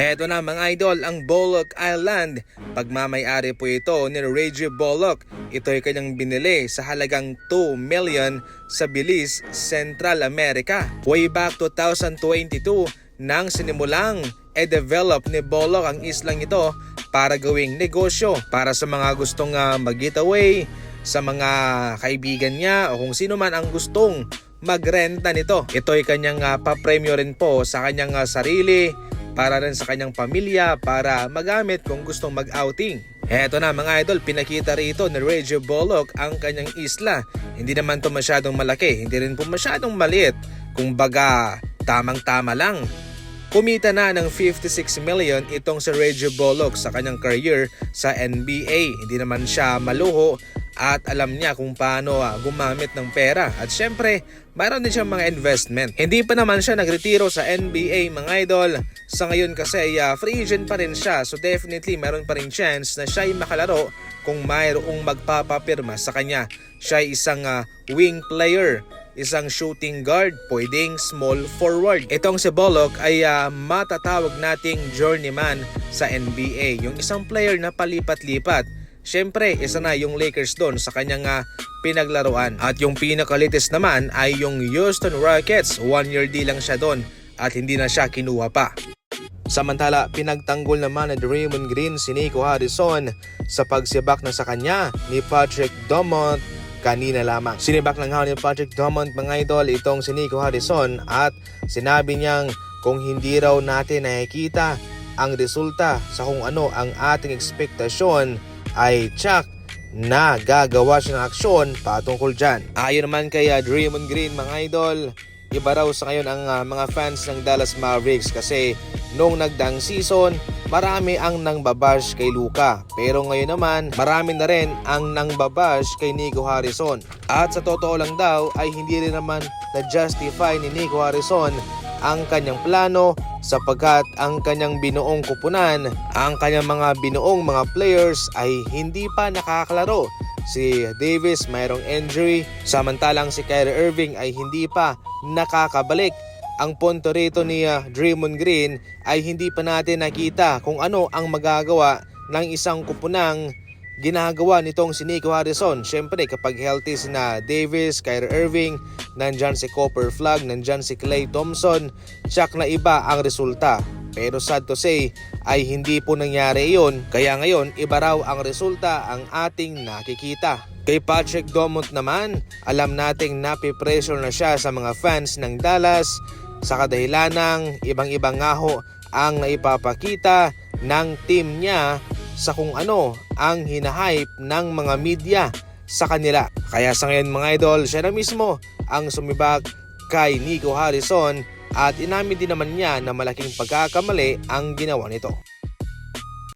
Eto na mga idol, ang Bollock Island. Pagmamayari po ito ni Reggie Bollock. Ito ay kanyang binili sa halagang 2 million sa Belize, Central America. Way back 2022 nang sinimulang e-develop ni Bollock ang islang ito para gawing negosyo para sa mga gustong uh, mag-getaway, sa mga kaibigan niya o kung sino man ang gustong magrenta nito. Ito ay kanyang uh, papremyo rin po sa kanyang uh, sarili, para rin sa kanyang pamilya para magamit kung gustong mag-outing. Eto na mga idol, pinakita rito ni Reggie Bollock ang kanyang isla. Hindi naman to masyadong malaki, hindi rin po masyadong maliit. Kung baga, tamang-tama lang. Kumita na ng 56 million itong si Reggie Bollock sa kanyang career sa NBA. Hindi naman siya maluho at alam niya kung paano uh, gumamit ng pera. At syempre, mayroon din siyang mga investment. Hindi pa naman siya nagretiro sa NBA mga idol. Sa ngayon kasi uh, free agent pa rin siya. So definitely meron pa rin chance na siya ay makalaro kung mayroong magpapapirma sa kanya. Siya ay isang uh, wing player isang shooting guard, pwedeng small forward. Itong si Bollock ay uh, matatawag nating journeyman sa NBA, yung isang player na palipat-lipat Siyempre, isa na yung Lakers doon sa kanyang uh, pinaglaruan. At yung pinakalitis naman ay yung Houston Rockets. One year deal lang siya doon at hindi na siya kinuha pa. Samantala, pinagtanggol naman ni Draymond Green si Nico Harrison sa pagsibak na sa kanya ni Patrick Dumont kanina lamang. Sinibak lang nga ni Patrick Dumont mga idol itong si Nico Harrison at sinabi niyang kung hindi raw natin nakikita ang resulta sa kung ano ang ating ekspektasyon ay tsak na gagawa siya ng aksyon patungkol dyan. Ayon naman kay uh, Draymond Green mga idol, iba raw sa ngayon ang uh, mga fans ng Dallas Mavericks kasi noong nagdang season, marami ang nangbabash kay Luka. Pero ngayon naman, marami na rin ang nangbabash kay Nico Harrison. At sa totoo lang daw ay hindi rin naman na-justify ni Nico Harrison ang kanyang plano sapagkat ang kanyang binuong kupunan, ang kanyang mga binuong mga players ay hindi pa nakakalaro. Si Davis mayroong injury, samantalang si Kyrie Irving ay hindi pa nakakabalik. Ang punto rito ni uh, Draymond Green ay hindi pa natin nakita kung ano ang magagawa ng isang kupunang ginagawa nitong si Nico Harrison. Siyempre kapag healthy si na Davis, Kyrie Irving, nandyan si Copper Flag, nandyan si Clay Thompson, tsak na iba ang resulta. Pero sad to say ay hindi po nangyari iyon kaya ngayon iba raw ang resulta ang ating nakikita. Kay Patrick Domont naman, alam nating napipressure na siya sa mga fans ng Dallas sa kadahilan ng ibang-ibang ngaho ang naipapakita ng team niya sa kung ano ang hinahype ng mga media sa kanila. Kaya sa ngayon mga idol, siya na mismo ang sumibak kay Nico Harrison at inamin din naman niya na malaking pagkakamali ang ginawa nito.